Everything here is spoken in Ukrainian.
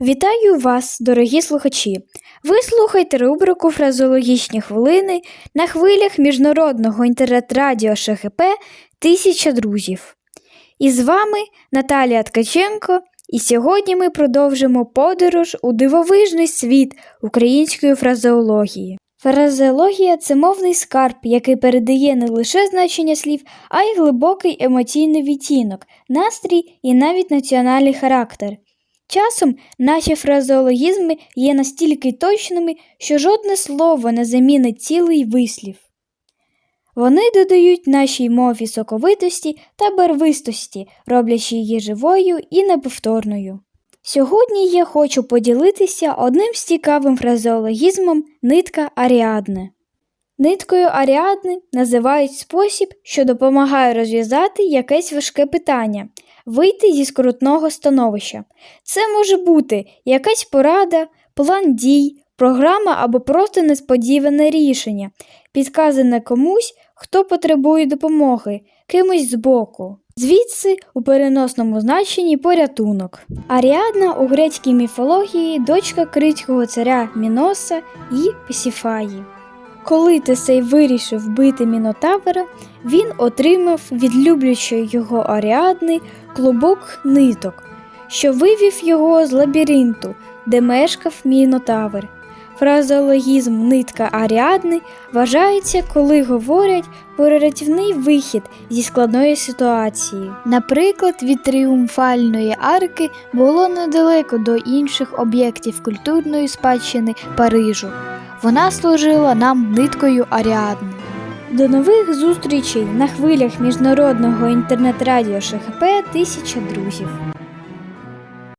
Вітаю вас, дорогі слухачі! Ви слухаєте рубрику Фразеологічні хвилини на хвилях міжнародного інтернет-радіо ШГП Тисяча друзів. І з вами Наталія Ткаченко, і сьогодні ми продовжимо подорож у дивовижний світ української фразеології. Фразеологія це мовний скарб, який передає не лише значення слів, а й глибокий емоційний відтінок, настрій і навіть національний характер. Часом наші фразеологізми є настільки точними, що жодне слово не замінить цілий вислів. Вони додають нашій мові соковитості та барвистості, роблячи її живою і неповторною. Сьогодні я хочу поділитися одним з цікавим фразеологізмом нитка Аріадни. Ниткою Аріадни називають спосіб, що допомагає розв'язати якесь важке питання, вийти зі скрутного становища. Це може бути якась порада, план дій, програма або просто несподіване рішення, підказане комусь, хто потребує допомоги, кимось збоку. Звідси у переносному значенні порятунок. Аріадна у грецькій міфології дочка критського царя Міноса і Песіфаї. Коли Тесей вирішив вбити Мінотавра, він отримав від люблячої його Аріадни клубок ниток, що вивів його з лабіринту, де мешкав Мінотавр. Фразеологізм нитка Аріадни вважається, коли говорять про рятівний вихід зі складної ситуації. Наприклад, від тріумфальної арки було недалеко до інших об'єктів культурної спадщини Парижу. Вона служила нам ниткою Аріадни. До нових зустрічей на хвилях міжнародного інтернет-радіо ШХП Тисяча друзів.